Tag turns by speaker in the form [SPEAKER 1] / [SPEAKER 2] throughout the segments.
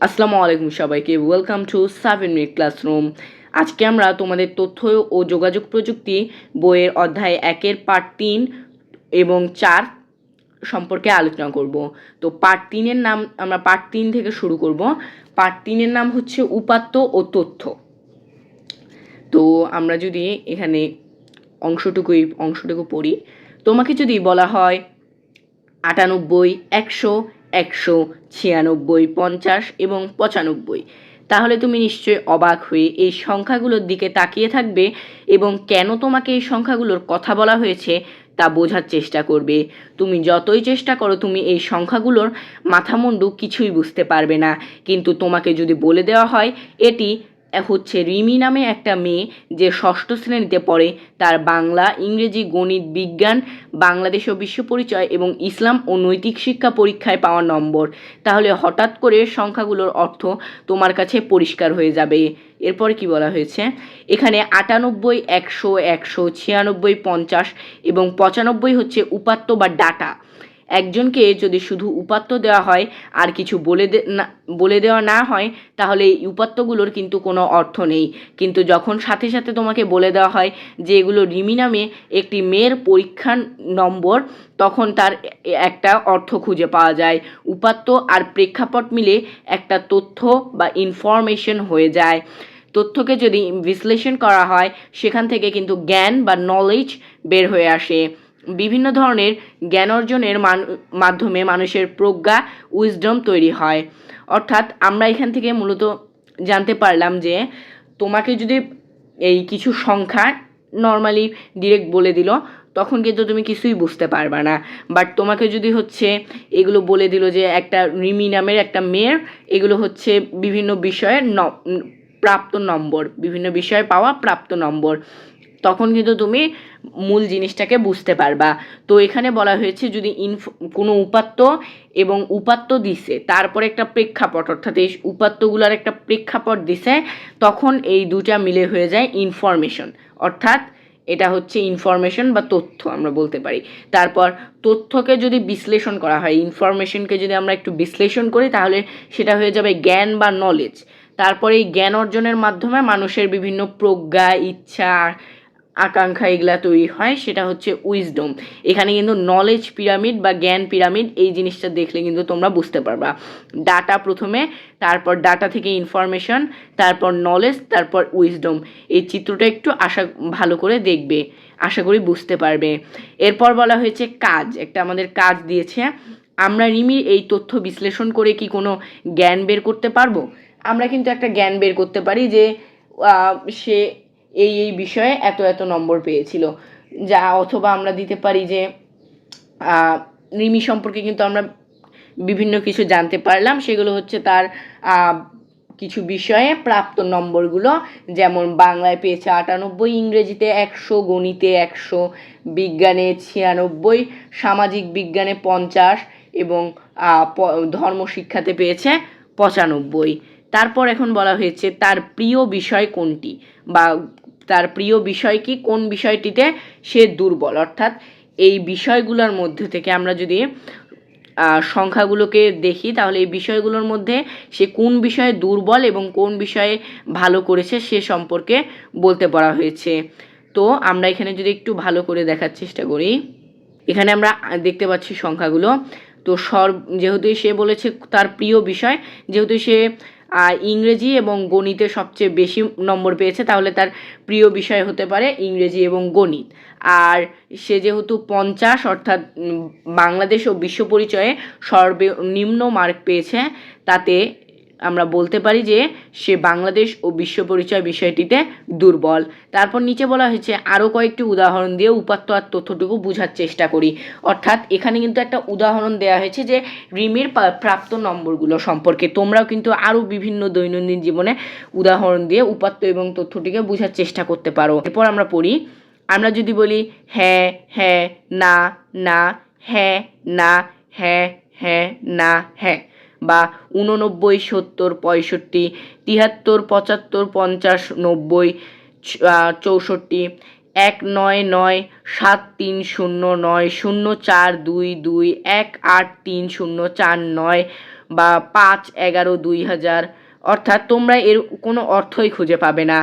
[SPEAKER 1] আসসালামু আলাইকুম সবাইকে। Welcome to seven minute classroom আজকে আমরা তোমাদের তথ্য ও যোগাযোগ প্রযুক্তি বইয়ের অধ্যায় একের পার্ট তিন এবং চার সম্পর্কে আলোচনা করব। তো পার্ট তিনের নাম আমরা পার্ট তিন থেকে শুরু করব। পার্ট তিনের নাম হচ্ছে উপাত্ত ও তথ্য। তো আমরা যদি এখানে অংশটুকুই, অংশটুকু পড়ি। তোমাকে যদি বলা হয় আটানব্বই, একশো একশো ছিয়ানব্বই পঞ্চাশ এবং পঁচানব্বই। তাহলে তুমি নিশ্চয়ই অবাক হয়ে এই সংখ্যাগুলোর দিকে তাকিয়ে থাকবে এবং কেন তোমাকে এই সংখ্যাগুলোর কথা বলা হয়েছে তা বোঝার চেষ্টা করবে। তুমি যতই চেষ্টা করো, তুমি এই সংখ্যাগুলোর মাথামুন্ডু কিছুই বুঝতে পারবে না। কিন্তু তোমাকে যদি বলে দেওয়া হয়, এটি হচ্ছে রিমি নামে একটা মেয়ে যে ষষ্ঠ শ্রেণীতে পড়ে। তার বাংলা, ইংরেজি, গণিত, বিজ্ঞান, বাংলাদেশ ও বিশ্ব পরিচয় এবং ইসলাম ও নৈতিক শিক্ষা পরীক্ষায় পাওয়া নম্বর। তাহলে হঠাৎ করে সংখ্যাগুলোর অর্থ তোমার কাছে পরিষ্কার হয়ে যাবে। এরপরে কি বলা হয়েছে? এখানে আটানব্বই, একশো একশো, ছিয়ানব্বই, পঞ্চাশ এবং পঁচানব্বই হচ্ছে উপাত্ত বা ডাটা। একজনকে যদি শুধু উপাত্ত দেওয়া হয় আর কিছু বলে না, বলে দেওয়া না হয়, তাহলে এই উপাত্তগুলোর কিন্তু কোনো অর্থ নেই। কিন্তু যখন সাথে সাথে তোমাকে বলে দেওয়া হয় যে এগুলো রিমি নামে একটি মেয়ের পরীক্ষার নম্বর, তখন তার একটা অর্থ খুঁজে পাওয়া যায়। উপাত্ত আর প্রেক্ষাপট মিলে একটা তথ্য বা ইনফরমেশন হয়ে যায়। তথ্যকে যদি বিশ্লেষণ করা হয়, সেখান থেকে কিন্তু জ্ঞান বা নলেজ বের হয়ে আসে। বিভিন্ন ধরনের জ্ঞান অর্জনের মাধ্যমে মানুষের প্রজ্ঞা উইজডম তৈরি হয়। অর্থাৎ আমরা এখান থেকে মূলত জানতে পারলাম যে তোমাকে যদি এই কিছু সংখ্যা নর্মালি ডিরেক্ট বলে দিল, তখন কিন্তু তুমি কিছুই বুঝতে পারবে না। বাট তোমাকে যদি হচ্ছে এগুলো বলে দিল যে একটা রিমি নামের একটা মেয়ের, এগুলো হচ্ছে বিভিন্ন বিষয়ের প্রাপ্ত নম্বর, বিভিন্ন বিষয়ে পাওয়া প্রাপ্ত নম্বর। তখন কিন্তু তুমি মূল জিনিসটাকে বুঝতে পারবা। তো এখানে বলা হয়েছে যদি ইনফ কোনো উপাত্ত এবং উপাত্ত দিছে, তারপরে একটা প্রেক্ষাপট, অর্থাৎ এই উপাত্তগুলোর একটা প্রেক্ষাপট দিছে, তখন এই দুটা মিলে হয়ে যায় ইনফরমেশন অর্থাৎ এটা হচ্ছে ইনফরমেশন বা তথ্য আমরা বলতে পারি। তারপর তথ্যকে যদি বিশ্লেষণ করা হয় ইনফরমেশনকে যদি আমরা একটু বিশ্লেষণ করি, তাহলে সেটা হয়ে যাবে জ্ঞান বা নলেজ তারপরে এই জ্ঞান অর্জনের মাধ্যমে মানুষের বিভিন্ন প্রজ্ঞা, ইচ্ছা আকাঙ্ক্ষা এগুলা তৈরি হয়, সেটা হচ্ছে উইজডম এখানে কিন্তু নলেজ পিরামিড বা জ্ঞান পিরামিড এই জিনিসটা দেখলে কিন্তু তোমরা বুঝতে পারবা। ডাটা প্রথমে, তারপর ডাটা থেকে ইনফরমেশন তারপর নলেজ তারপর উইজডম এই চিত্রটা একটু আশা, ভালো করে দেখবে, আশা করি বুঝতে পারবে। এরপর বলা হয়েছে কাজ, একটা আমাদের কাজ দিয়েছে। আমরা রিমির এই তথ্য বিশ্লেষণ করে কি কোনো জ্ঞান বের করতে পারব? আমরা কিন্তু একটা জ্ঞান বের করতে পারি যে সে এই এই বিষয়ে এত এত নম্বর পেয়েছিল। যা, অথবা আমরা দিতে পারি যে রিমি সম্পর্কে কিন্তু আমরা বিভিন্ন কিছু জানতে পারলাম। সেগুলো হচ্ছে তার কিছু বিষয়ে প্রাপ্ত নম্বরগুলো, যেমন বাংলায় পেয়েছে আটানব্বই, ইংরেজিতে একশো, গণিতে একশো, বিজ্ঞানে ছিয়ানব্বই, সামাজিক বিজ্ঞানে পঞ্চাশ এবং ধর্ম শিক্ষাতে পেয়েছে পঁচানব্বই। তারপর এখন বলা হয়েছে, তার প্রিয় বিষয় কোনটি? বা তার প্রিয় বিষয় কি? কোন বিষয়টিতে সে দুর্বল? অর্থাৎ এই বিষয়গুলোর মধ্যে থেকে আমরা যদি সংখ্যাগুলোকে দেখি, তাহলে এই বিষয়গুলোর মধ্যে সে কোন বিষয়ে দুর্বল এবং কোন বিষয়ে ভালো করেছে সে সম্পর্কে বলতে পারা হয়েছে। তো আমরা এখানে যদি একটু ভালো করে দেখার চেষ্টা করি, এখানে আমরা দেখতে পাচ্ছি সংখ্যাগুলো। তো সর, যেহেতু সে বলেছে তার প্রিয় বিষয়, যেহেতু সে ইংরেজি এবং গণিতে সবচেয়ে বেশি নম্বর পেয়েছে, তাহলে তার প্রিয় বিষয় হতে পারে ইংরেজি এবং গণিত। আর সে যেহেতু পঞ্চাশ, অর্থাৎ বাংলাদেশ ও বিশ্ব পরিচয়ে সর্বনিম্ন মার্ক পেয়েছে, তাতে আমরা বলতে পারি যে সে বাংলাদেশ ও বিশ্ব পরিচয় বিষয়টিতে দুর্বল। তারপর নিচে বলা হয়েছে আরও কয়েকটি উদাহরণ দিয়ে উপাত্ত আর তথ্যটুকু বোঝার চেষ্টা করি। অর্থাৎ এখানে কিন্তু একটা উদাহরণ দেওয়া হয়েছে যে রিমির প্রাপ্ত নম্বরগুলো সম্পর্কে। তোমরাও কিন্তু আরও বিভিন্ন দৈনন্দিন জীবনে উদাহরণ দিয়ে উপাত্ত এবং তথ্যটিকে বোঝার চেষ্টা করতে পারো। এরপর আমরা পড়ি, আমরা যদি বলি হ্যাঁ হ্যাঁ না না হ্যাঁ না হ্যাঁ হ্যাঁ না হ্যাঁ। বা উননব্বই সত্তর, পঁয়ষট্টি তিয়াত্তর পঁচাত্তর, পঞ্চাশ, নব্বই চৌষট্টি, এক নয় নয়, সাত তিন শূন্য নয়, শূন্য চার দুই দুই, এক আট তিন শূন্য চার নয় বা পাঁচ এগারো দুই হাজার। অর্থাৎ তোমরা এর কোনো অর্থই খুঁজে পাবে না।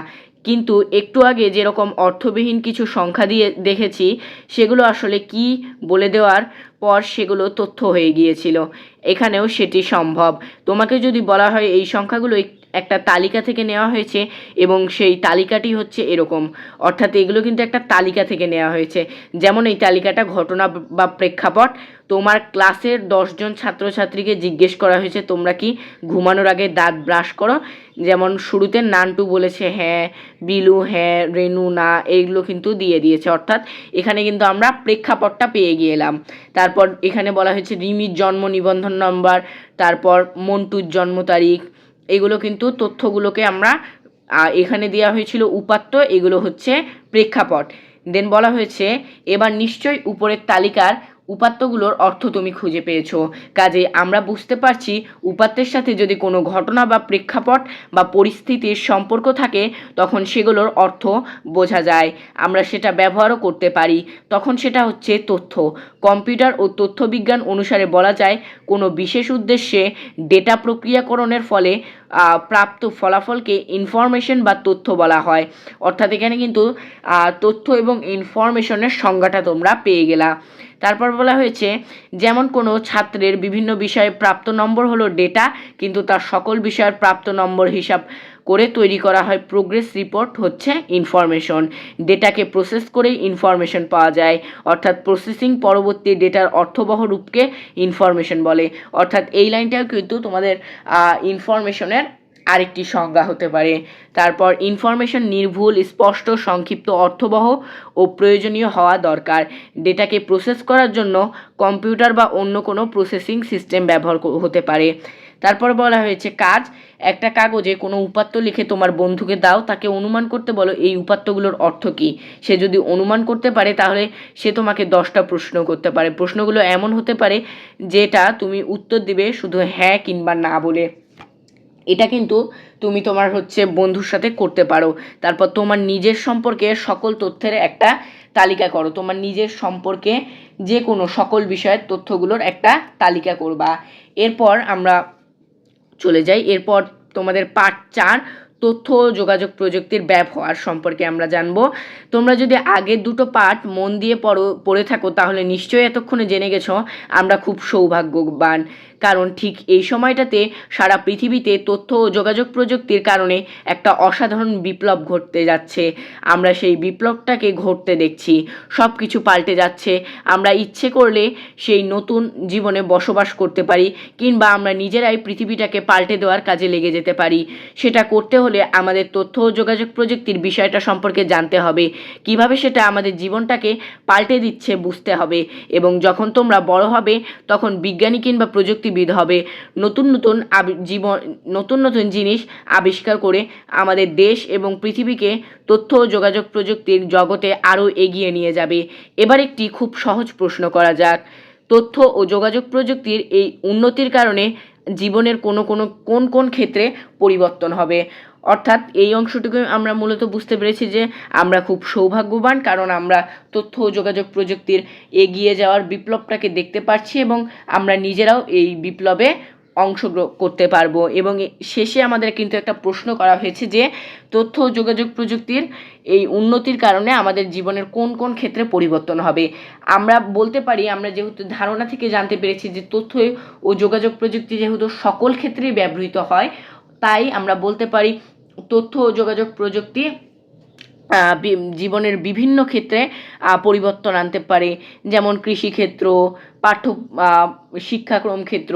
[SPEAKER 1] কিন্তু একটু আগে যেরকম অর্থবিহীন কিছু সংখ্যা দিয়ে দেখেছি, সেগুলো আসলে কি বলে দেওয়ার পর সেগুলো তথ্য হয়ে গিয়েছিল। এখানেও সেটি সম্ভব। তোমাকে যদি বলা হয় এই সংখ্যাগুলো একটা তালিকা থেকে নেওয়া হয়েছে এবং সেই তালিকাটি হচ্ছে এরকম। অর্থাৎ এগুলো কিন্তু একটা তালিকা থেকে নেওয়া হয়েছে। যেমন এই তালিকাটা ঘটনা বা প্রেক্ষাপট। তোমার ক্লাসের দশজন ছাত্রছাত্রীকে জিজ্ঞেস করা হয়েছে, তোমরা কি ঘুমানোর আগে দাঁত ব্রাশ করো? যেমন শুরুতে নান্টু বলেছে হ্যাঁ। বিলু হ্যাঁ। রেনু, না। এইগুলো কিন্তু দিয়ে দিয়েছে। অর্থাৎ এখানে কিন্তু আমরা প্রেক্ষাপটটা পেয়ে গিয়েলাম তারপর এখানে বলা হয়েছে, রিমির জন্ম নিবন্ধন নম্বর। তারপর মন্টুর জন্ম তারিখ। এগুলো কিন্তু তথ্যগুলোকে আমরা এখানে দেওয়া হয়েছিল উপাত্ত, এগুলো হচ্ছে প্রেক্ষাপট। দেন বলা হয়েছে, এবার নিশ্চয়ই উপরের তালিকার উপাত্তগুলোর অর্থ তুমি খুঁজে পেয়েছ। কাজে আমরা বুঝতে পারছি উপাত্তের সাথে যদি কোনো ঘটনা বা প্রেক্ষাপট বা পরিস্থিতির সম্পর্ক থাকে, তখন সেগুলোর অর্থ বোঝা যায়। আমরা সেটা ব্যবহারও করতে পারি। তখন সেটা হচ্ছে তথ্য। কম্পিউটার ও তথ্যবিজ্ঞান অনুসারে বলা যায়, কোনো বিশেষ উদ্দেশ্যে ডেটা প্রক্রিয়াকরণের ফলে প্রাপ্ত ফলাফলকে ইনফরমেশন বা তথ্য বলা হয়। অর্থাৎ এখানে কিন্তু তথ্য এবং ইনফরমেশনের সংজ্ঞাটা তোমরা পেয়ে গেলা। তারপর বলা হয়েছে, যেমন কোনো ছাত্রের বিভিন্ন বিষয়ে প্রাপ্ত নম্বর হলো ডেটা কিন্তু তার সকল বিষয়ের প্রাপ্ত নম্বর হিসাব করে তৈরি করা হয়। প্রোগ্রেস রিপোর্ট হচ্ছে ইনফরমেশন ডেটাকে প্রসেস করে ইনফরমেশন পাওয়া যায়। অর্থাৎ প্রসেসিং পরবর্তী ডেটার অর্থবহ রূপকে ইনফরমেশন বলে। অর্থাৎ এই লাইনটাও কিন্তু তোমাদের ইনফরমেশনের আরেকটি সংজ্ঞা হতে পারে। তারপর ইনফরমেশন নির্ভুল, স্পষ্ট, সংক্ষিপ্ত, অর্থবহ ও প্রয়োজনীয় হওয়া দরকার। ডেটাকে প্রসেস করার জন্য কম্পিউটার বা অন্য কোনো প্রসেসিং সিস্টেম ব্যবহার হতে পারে। তারপর বলা হয়েছে, কাজ, একটা কাগজে কোনো উপাত্ত লিখে তোমার বন্ধুকে দাও, তাকে অনুমান করতে বলো, এই উপাত্তগুলোর অর্থ কী? সে যদি অনুমান করতে পারে, তাহলে সে তোমাকে দশটা প্রশ্ন করতে পারে। প্রশ্নগুলো এমন হতে পারে, যেটা তুমি উত্তর দিবে শুধু হ্যাঁ কিংবা না বলে। এটা কিন্তু তুমি তোমার হচ্ছে বন্ধুর সাথে করতে পারো। তারপর তোমার নিজের সম্পর্কে সকল তথ্যের একটা তালিকা করো। তোমার নিজের সম্পর্কে যে কোনো সকল বিষয়ের তথ্যগুলোর একটা তালিকা করবা। এরপর আমরা চলে যাই। এরপর তোমাদের পার্ট চার, তথ্য যোগাযোগ প্রযুক্তির ব্যবহার সম্পর্কে আমরা জানব। তোমরা যদি আগের দুটো পার্ট মন দিয়ে পড়ো, পড়ে থাকো, তাহলে নিশ্চয়ই এতক্ষণে জেনে গেছো, আমরা খুব সৌভাগ্যবান। কারণ ঠিক এই সময়টাতে সারা পৃথিবীতে তথ্য ও যোগাযোগ প্রযুক্তির কারণে একটা অসাধারণ বিপ্লব ঘটতে যাচ্ছে। আমরা সেই বিপ্লবটাকে ঘটতে দেখছি। সব কিছু পাল্টে যাচ্ছে। আমরা ইচ্ছে করলে সেই নতুন জীবনে বসবাস করতে পারি কিংবা আমরা নিজেরাই পৃথিবীটাকে পাল্টে দেওয়ার কাজে লেগে যেতে পারি। সেটা করতে হলে আমাদের তথ্য ও যোগাযোগ প্রযুক্তির বিষয়টা সম্পর্কে জানতে হবে। কীভাবে সেটা আমাদের জীবনটাকে পাল্টে দিচ্ছে বুঝতে হবে। এবং যখন তোমরা বড় হবে, তখন বিজ্ঞানী কিংবা প্রযুক্তিবিদ হবে। নতুন নতুন জীবন, নতুন নতুন জিনিস আবিষ্কার করে আমাদের দেশ এবং পৃথিবীকে তথ্য ও যোগাযোগ প্রযুক্তির জগতে আরও এগিয়ে নিয়ে যাবে। এবার একটি খুব সহজ প্রশ্ন করা যাক। তথ্য ও যোগাযোগ প্রযুক্তির এই উন্নতির কারণে জীবনের কোনো কোনো, কোন কোন ক্ষেত্রে পরিবর্তন হবে? অর্থাৎ এই অংশটুকু আমরা মূলত বুঝতে পেরেছি যে আমরা খুব সৌভাগ্যবান, কারণ আমরা তথ্য ও যোগাযোগ প্রযুক্তির এগিয়ে যাওয়ার বিপ্লবটাকে দেখতে পাচ্ছি এবং আমরা নিজেরাও এই বিপ্লবে অংশগ্রহণ করতে পারব। এবং শেষে আমাদের কিন্তু একটা প্রশ্ন করা হয়েছে যে, তথ্য ও যোগাযোগ প্রযুক্তির এই উন্নতির কারণে আমাদের জীবনের কোন কোন ক্ষেত্রে পরিবর্তন হবে? আমরা বলতে পারি, আমরা যেহেতু ধারণা থেকে জানতে পেরেছি যে তথ্য ও যোগাযোগ প্রযুক্তি যেহেতু সকল ক্ষেত্রেই ব্যবহৃত হয়, তাই আমরা বলতে পারি তথ্য ও যোগাযোগ প্রযুক্তি জীবনের বিভিন্ন ক্ষেত্রে পরিবর্তন আনতে পারে। যেমন কৃষিক্ষেত্র, পাঠ্য শিক্ষাক্রম ক্ষেত্র,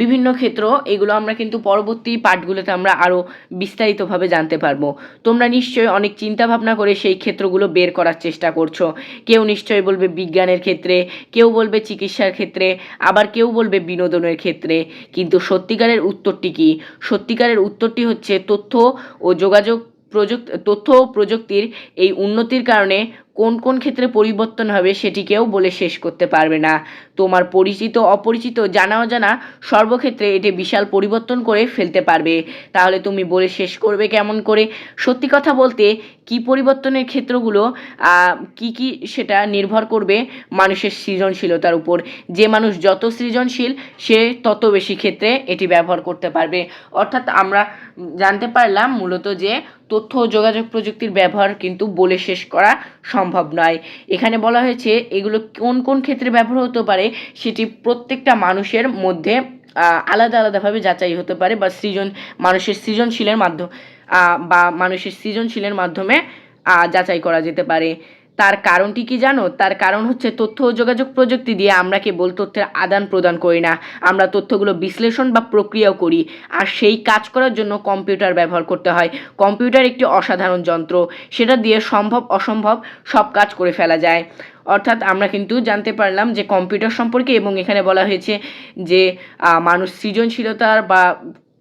[SPEAKER 1] বিভিন্ন ক্ষেত্র, এগুলো আমরা কিন্তু পরবর্তী পাঠগুলোতে আমরা আরও বিস্তারিতভাবে জানতে পারব। তোমরা নিশ্চয়ই অনেক চিন্তা ভাবনা করে সেই ক্ষেত্রগুলো বের করার চেষ্টা করছ। কেউ নিশ্চয়ই বলবে বিজ্ঞানের ক্ষেত্রে, কেউ বলবে চিকিৎসার ক্ষেত্রে, আবার কেউ বলবে বিনোদনের ক্ষেত্রে। কিন্তু সত্যিকারের উত্তরটি কী? সত্যিকারের উত্তরটি হচ্ছে তথ্য ও যোগাযোগ প্রযুক্তি তথ্য প্রযুক্তির এই উন্নতির কারণে কোন কোন ক্ষেত্রে পরিবর্তন হবে সেটি কেউ বলে শেষ করতে পারবে না। তোমার পরিচিত, অপরিচিত, জানা অজানা সর্বক্ষেত্রে এটি বিশাল পরিবর্তন করে ফেলতে পারবে। তাহলে তুমি বলে শেষ করবে কেমন করে? সত্যি কথা বলতে, কি পরিবর্তনের ক্ষেত্রগুলো কি কি সেটা নির্ভর করবে মানুষের সৃজনশীলতার উপর। যে মানুষ যত সৃজনশীল, সে তত বেশি ক্ষেত্রে এটি ব্যবহার করতে পারবে। অর্থাৎ আমরা জানতে পারলাম মূলত যে তথ্য যোগাযোগ প্রযুক্তির ব্যবহার কিন্তু বলে শেষ করা সম্ভব নয়। এখানে বলা হয়েছে, এগুলো কোন কোন ক্ষেত্রে ব্যবহার হতে পারে, সেটি প্রত্যেকটা মানুষের মধ্যে আলাদা আলাদাভাবে যাচাই হতে পারে বা সৃজন, মানুষের সৃজনশীলের মাধ্যম বা মানুষের সৃজনশীলের মাধ্যমে যাচাই করা যেতে পারে। তার কারণটি কি জানো? তার কারণ হচ্ছে তথ্য ও যোগাযোগ প্রযুক্তি দিয়ে আমরা কেবল তথ্যের আদান প্রদান করি না, আমরা তথ্যগুলো বিশ্লেষণ বা প্রক্রিয়াও করি, আর সেই কাজ করার জন্য কম্পিউটার ব্যবহার করতে হয়। কম্পিউটার একটি অসাধারণ যন্ত্র, সেটা দিয়ে সম্ভব, অসম্ভব সব কাজ করে ফেলা যায়। অর্থাৎ আমরা কিন্তু জানতে পারলাম যে কম্পিউটার সম্পর্কে এবং এখানে বলা হয়েছে যে মানুষ সৃজনশীলতার বা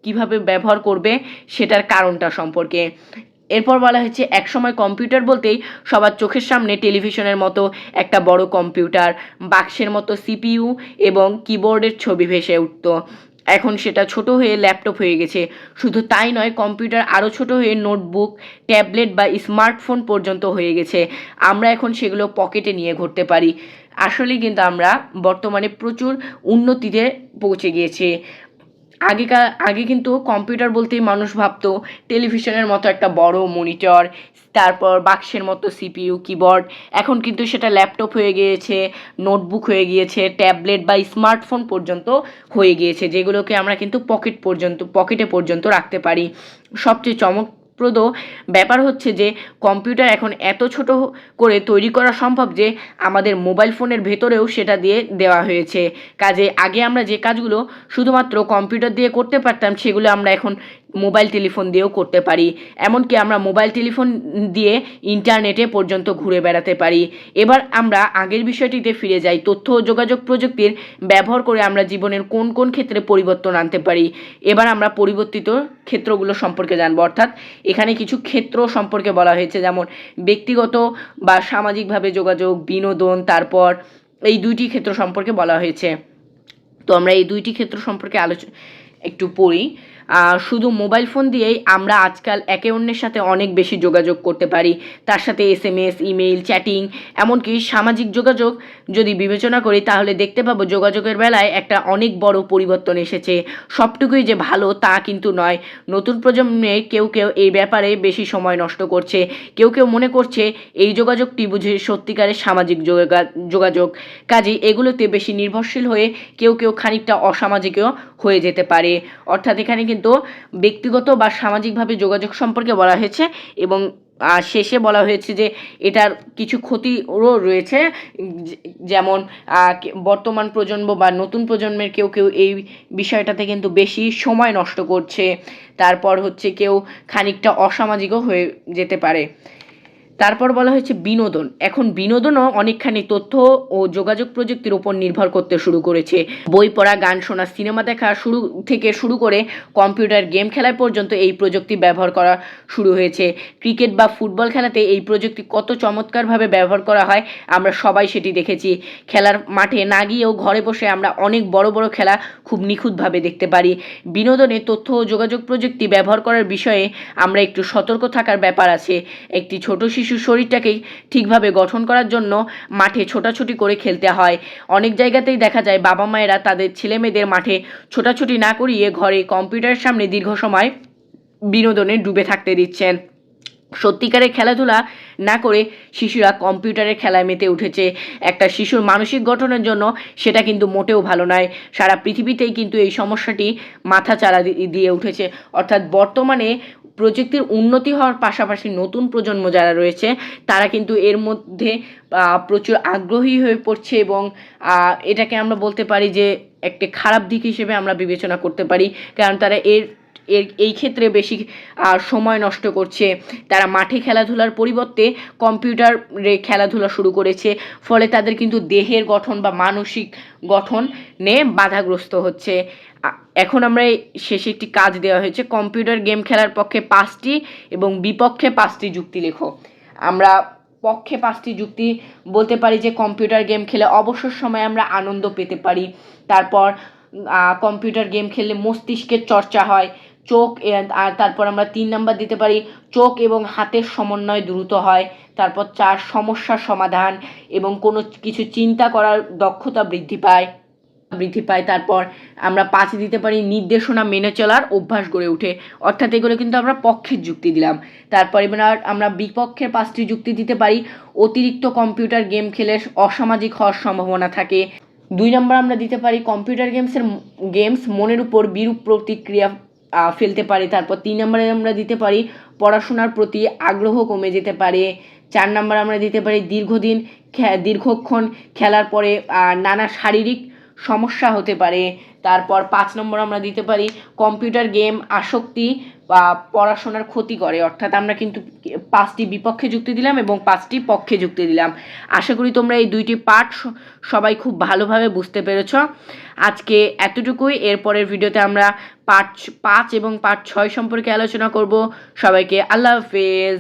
[SPEAKER 1] কীভাবে ব্যবহার করবে সেটার কারণটা সম্পর্কে। এরপর বলা হয়েছে একসময় কম্পিউটার বলতেই সবার চোখের সামনে টেলিভিশনের মতো একটা বড় কম্পিউটার, বাক্সের মতো সিপিইউ এবং কিবোর্ডের ছবি ভেসে উঠত। এখন সেটা ছোট হয়ে ল্যাপটপ হয়ে গেছে। শুধু তাই নয়, কম্পিউটার আরও ছোট হয়ে নোটবুক, ট্যাবলেট বা স্মার্টফোন পর্যন্ত হয়ে গেছে। আমরা এখন সেগুলো পকেটে নিয়ে ঘুরতে পারি। আসলে কিন্তু আমরা বর্তমানে প্রচুর উন্নতিতে পৌঁছে গিয়েছে। আগেকার, আগে কিন্তু কম্পিউটার বলতেই মানুষ ভাবতো, টেলিভিশনের মতো একটা বড় মনিটর, তারপর বাক্সের মতো সিপিইউ, কিবোর্ড। এখন কিন্তু সেটা ল্যাপটপ হয়ে গিয়েছে, নোটবুক হয়ে গিয়েছে, ট্যাবলেট বা স্মার্টফোন পর্যন্ত হয়ে গিয়েছে, যেগুলোকে আমরা কিন্তু পকেট পর্যন্ত, পকেটে পর্যন্ত রাখতে পারি। সবচেয়ে চমকপ্রদ ব্যাপার হচ্ছে যে কম্পিউটার এখন এত ছোট করে তৈরি করা সম্ভব যে আমাদের মোবাইল ফোনের ভেতরেও সেটা দিয়ে দেওয়া হয়েছে। কাজে আগে আমরা যে কাজগুলো শুধুমাত্র কম্পিউটার দিয়ে করতে পারতাম, সেগুলো আমরা এখন মোবাইল টেলিফোন দিয়েও করতে পারি। এমনকি আমরা মোবাইল টেলিফোন দিয়ে ইন্টারনেটে পর্যন্ত ঘুরে বেড়াতে পারি। এবার আমরা আগের বিষয়টিতে ফিরে যাই। তথ্য ও যোগাযোগ প্রযুক্তির ব্যবহার করে আমরা জীবনের কোন কোন ক্ষেত্রে পরিবর্তন আনতে পারি। এবার আমরা পরিবর্তিত ক্ষেত্রগুলো সম্পর্কে জানব। অর্থাৎ এখানে কিছু ক্ষেত্র সম্পর্কে বলা হয়েছে। যেমন ব্যক্তিগত বা সামাজিকভাবে যোগাযোগ, বিনোদন, তারপর এই দুইটি ক্ষেত্র সম্পর্কে বলা হয়েছে। তো আমরা এই দুইটি ক্ষেত্র সম্পর্কে আলোচনা একটু পড়ি। শুধু মোবাইল ফোন দিয়েই আমরা আজকাল একে অন্যের সাথে অনেক বেশি যোগাযোগ করতে পারি। তার সাথে S M S email chatting এমনকি সামাজিক যোগাযোগ যদি বিবেচনা করি, তাহলে দেখতে পাবো যোগাযোগের বেলায় একটা অনেক বড় পরিবর্তন এসেছে। সবটুকুই যে ভালো, তা কিন্তু নয়। নতুন প্রজন্মে কেউ কেউ এই ব্যাপারে বেশি সময় নষ্ট করছে। কেউ কেউ মনে করছে, এই যোগাযোগটি বুঝে সত্যিকারের সামাজিক যোগা- যোগাযোগ। কাজে এগুলোতে বেশি নির্ভরশীল হয়ে কেউ কেউ খানিকটা অসামাজিকও হয়ে যেতে পারে। অর্থাৎ এখানে কিন্তু ব্যক্তিগত বা সামাজিকভাবে যোগাযোগ সম্পর্কে বলা হয়েছে এবং আহ, শেষে বলা হয়েছে যে এটার কিছু ক্ষতিও রয়েছে যেমন বর্তমান প্রজন্ম বা নতুন প্রজন্মের কেউ কেউ এই বিষয়টাতে কিন্তু বেশি সময় নষ্ট করছে। তারপর হচ্ছে কেউ খানিকটা অসামাজিকও হয়ে যেতে পারে। তারপর বলা হয়েছে বিনোদন। এখন বিনোদনও অনেকখানি তথ্য ও যোগাযোগ প্রযুক্তির উপর নির্ভর করতে শুরু করেছে। বই পড়া, গান শোনা, সিনেমা দেখা শুরু থেকে শুরু করে কম্পিউটার গেম খেলা পর্যন্ত এই প্রযুক্তি ব্যবহার করা শুরু হয়েছে। ক্রিকেট বা ফুটবল খেলাতে এই প্রযুক্তি কত চমৎকারভাবে ব্যবহার করা হয়, আমরা সবাই সেটি দেখেছি। খেলার মাঠে না গিয়েও ঘরে বসে আমরা অনেক বড় বড় খেলা খুব নিখুঁতভাবে দেখতে পারি। বিনোদনে তথ্য ও যোগাযোগ প্রযুক্তি ব্যবহার করার বিষয়ে আমরা একটু সতর্ক থাকার ব্যাপার আছে। একটি ছোট শিশুর শরীরটাকেই ঠিকভাবে গঠন করার জন্য মাঠে ছোটাছুটি করে খেলতে হয়। অনেক জায়গাতেই দেখা যায় বাবা মায়েরা তাদের ছেলেমেয়েদের মাঠে ছোটাছুটি না করিয়ে ঘরে কম্পিউটারের সামনে দীর্ঘ সময় বিনোদনে ডুবে থাকতে দিচ্ছেন। সত্যিকারের খেলাধুলা না করে শিশুরা কম্পিউটারের খেলায় মেতে উঠেছে। একটা শিশুর মানসিক গঠনের জন্য সেটা কিন্তু মোটেও ভালো নয়। সারা পৃথিবীতেই কিন্তু এই সমস্যাটি মাথা চারা দিয়ে উঠেছে। অর্থাৎ বর্তমানে প্রযুক্তির উন্নতি হওয়ার পাশাপাশি নতুন প্রজন্ম যারা রয়েছে, তারা কিন্তু এর মধ্যে প্রচুর আগ্রহী হয়ে পড়ছে এবং এটাকে আমরা বলতে পারি যে একটি খারাপ দিক হিসেবে আমরা বিবেচনা করতে পারি। কারণ তারা এর এর, এই ক্ষেত্রে বেশি সময় নষ্ট করছে। তারা মাঠে খেলাধুলার পরিবর্তে কম্পিউটারে খেলাধুলা শুরু করেছে। ফলে তাদের কিন্তু দেহের গঠন বা মানসিক গঠন নে বাধাগ্রস্ত হচ্ছে। এখন আমরা শেষে একটি কাজ দেওয়া হয়েছে। কম্পিউটার গেম খেলার পক্ষে পাঁচটি এবং বিপক্ষে পাঁচটি যুক্তি লেখো। আমরা পক্ষে পাঁচটি যুক্তি বলতে পারি যে, কম্পিউটার গেম খেলে অবসর সময়ে আমরা আনন্দ পেতে পারি। তারপর কম্পিউটার গেম খেললে মস্তিষ্কের চর্চা হয়, চোখ আর তারপর আমরা তিন নাম্বার দিতে পারি, চোখ এবং হাতের সমন্বয় দ্রুত হয়, তারপর চার সমস্যার সমাধান এবং কোনো কিছু চিন্তা করার দক্ষতা বৃদ্ধি পায়। বৃদ্ধি পায়। তারপর আমরা পাঁচ দিতে পারি নির্দেশনা মেনে চলার অভ্যাস গড়ে ওঠে। অর্থাৎ এগুলো কিন্তু আমরা পক্ষের যুক্তি দিলাম। তারপর আমরা বিপক্ষের পাঁচটি যুক্তি দিতে পারি। অতিরিক্ত কম্পিউটার গেম খেলে অসামাজিক হওয়ার সম্ভাবনা থাকে। দুই নম্বর আমরা দিতে পারি কম্পিউটার গেমসের গেমস মনের উপর বিরূপ প্রতিক্রিয়া ফেলতে পারে। তারপর তিন নম্বরে আমরা দিতে পারি পড়াশোনার প্রতি আগ্রহ কমে যেতে পারে। চার নম্বর আমরা দিতে পারি দীর্ঘদিন দীর্ঘক্ষণ খেলার পরে নানা শারীরিক সমস্যা হতে পারে। তারপর পাঁচ নম্বর আমরা দিতে পারি, কম্পিউটার গেম আসক্তি বা পড়াশোনার ক্ষতি করে। অর্থাৎ আমরা কিন্তু পাঁচটি বিপক্ষে যুক্তি দিলাম এবং পাঁচটি পক্ষে যুক্তি দিলাম। আশা করি তোমরা এই দুইটি পাঠ সবাই খুব ভালোভাবে বুঝতে পেরেছ। আজকে এতটুকুই। এরপরের ভিডিওতে আমরা পাঠ পাঁচ এবং পাঠ ছয় সম্পর্কে আলোচনা করব। সবাইকে আল্লাহ হাফেজ।